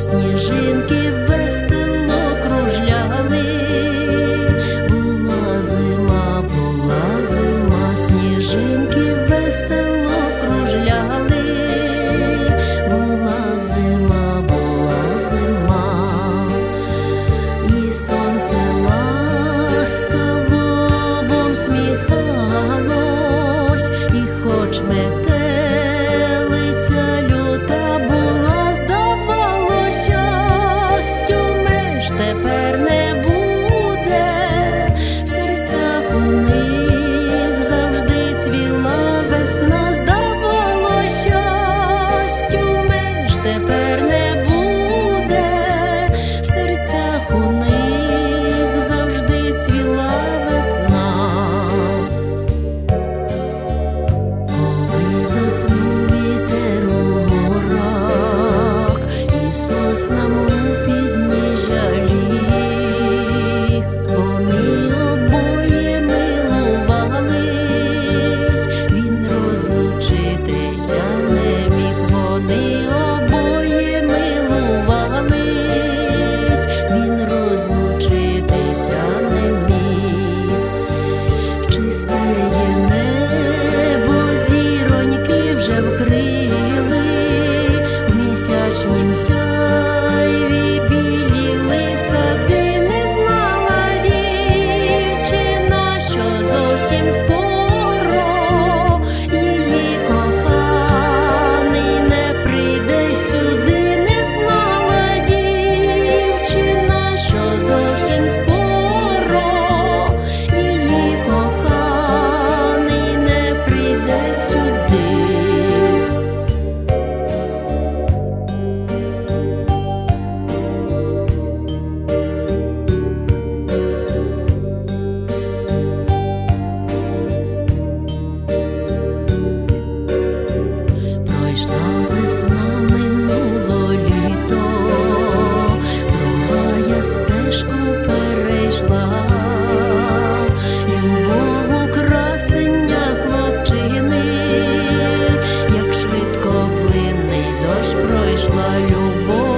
сніжинки весело кружляли, була зима, була зима, сніжинки весело кружляли, була зима, була зима, і сонце ласкаво вам. Тепер не буде, в серцях у них завжди цвіла весна. Коли вітер у горах, і Чистеє небо, зіроньки вже вкрили, в місячнім сяйві сади, не знала дівчина, що зовсім скоро прийшла любов.